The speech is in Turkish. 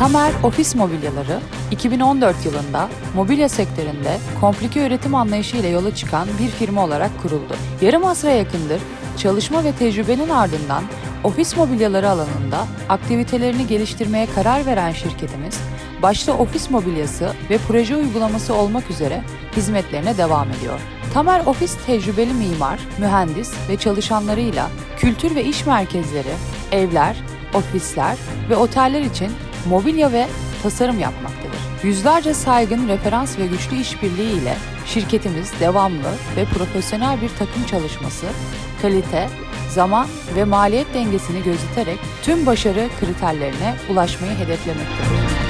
Tamer Ofis Mobilyaları 2014 yılında mobilya sektöründe komplike üretim anlayışı ile yola çıkan bir firma olarak kuruldu. Yarım asra yakındır çalışma ve tecrübenin ardından ofis mobilyaları alanında aktivitelerini geliştirmeye karar veren şirketimiz, başta ofis mobilyası ve proje uygulaması olmak üzere hizmetlerine devam ediyor. Tamer Ofis tecrübeli mimar, mühendis ve çalışanlarıyla kültür ve iş merkezleri, evler, ofisler ve oteller için mobilya ve tasarım yapmaktadır. Yüzlerce saygın referans ve güçlü işbirliği ile şirketimiz devamlı ve profesyonel bir takım çalışması, kalite, zaman ve maliyet dengesini gözeterek tüm başarı kriterlerine ulaşmayı hedeflemektedir.